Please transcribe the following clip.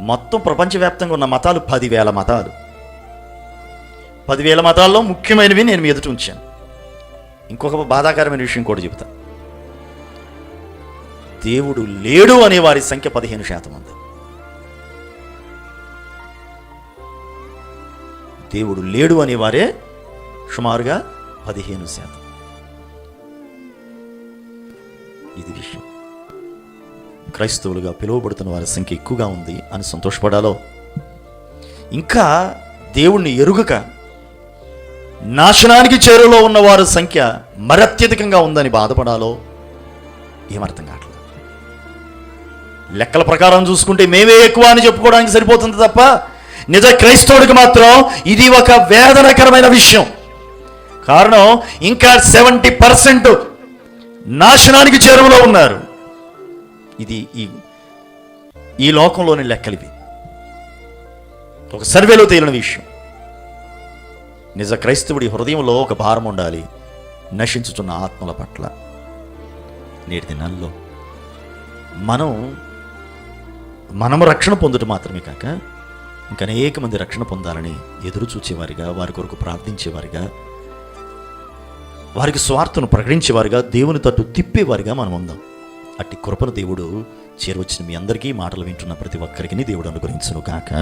మొత్తం ప్రపంచవ్యాప్తంగా ఉన్న మతాలు పదివేల మతాలు. పదివేల మతాల్లో ముఖ్యమైనవి నేను మీ ఎదుట ఉంచాను. ఇంకొక బాధాకరమైన విషయం కూడా చెబుతా. దేవుడు లేడు అనే వారి సంఖ్య పదిహేను శాతం ఉంది. దేవుడు లేడు అనేవారే సుమారుగా పదిహేను శాతం. ఇది విషయం. క్రైస్తవులుగా పిలువబడుతున్న వారి సంఖ్య ఎక్కువగా ఉంది అని సంతోషపడాలో? ఇంకా దేవుణ్ణి ఎరుగక నాశనానికి చేరులో ఉన్న వారి సంఖ్య మరత్యధికంగా ఉందని బాధపడాలో? ఏమర్థం కావట్లేదు. లెక్కల ప్రకారం చూసుకుంటే మేమే ఎక్కువ అని చెప్పుకోవడానికి సరిపోతుంది తప్ప నిజ క్రైస్తవుడికి మాత్రం ఇది ఒక వేదనకరమైన విషయం. కారణం ఇంకా సెవెంటీ పర్సెంట్ నాశనానికి చేరువలో ఉన్నారు. ఇది ఈ ఈ లోకంలోని లెక్కలివి ఒక సర్వేలో తేలిన విషయం. నిజ క్రైస్తవుడి హృదయంలో ఒక భారం ఉండాలి. నశించుతున్న ఆత్మల పట్ల. నేటి దినాల్లో మనం మనము రక్షణ పొందుట మాత్రమే కాక ఇంకా అనేక మంది రక్షణ పొందాలని ఎదురు చూచేవారిగా వారి కొరకు ప్రార్థించేవారిగా వారికి స్వార్థను ప్రకటించేవారిగా దేవుని తట్టు తిప్పేవారిగా మనం ఉందాం. అట్టి కృపను దేవుడు చేరవచ్చిన మీ అందరికీ మాటలు వింటున్న ప్రతి ఒక్కరికి దేవుడు అనుగ్రహించును కాక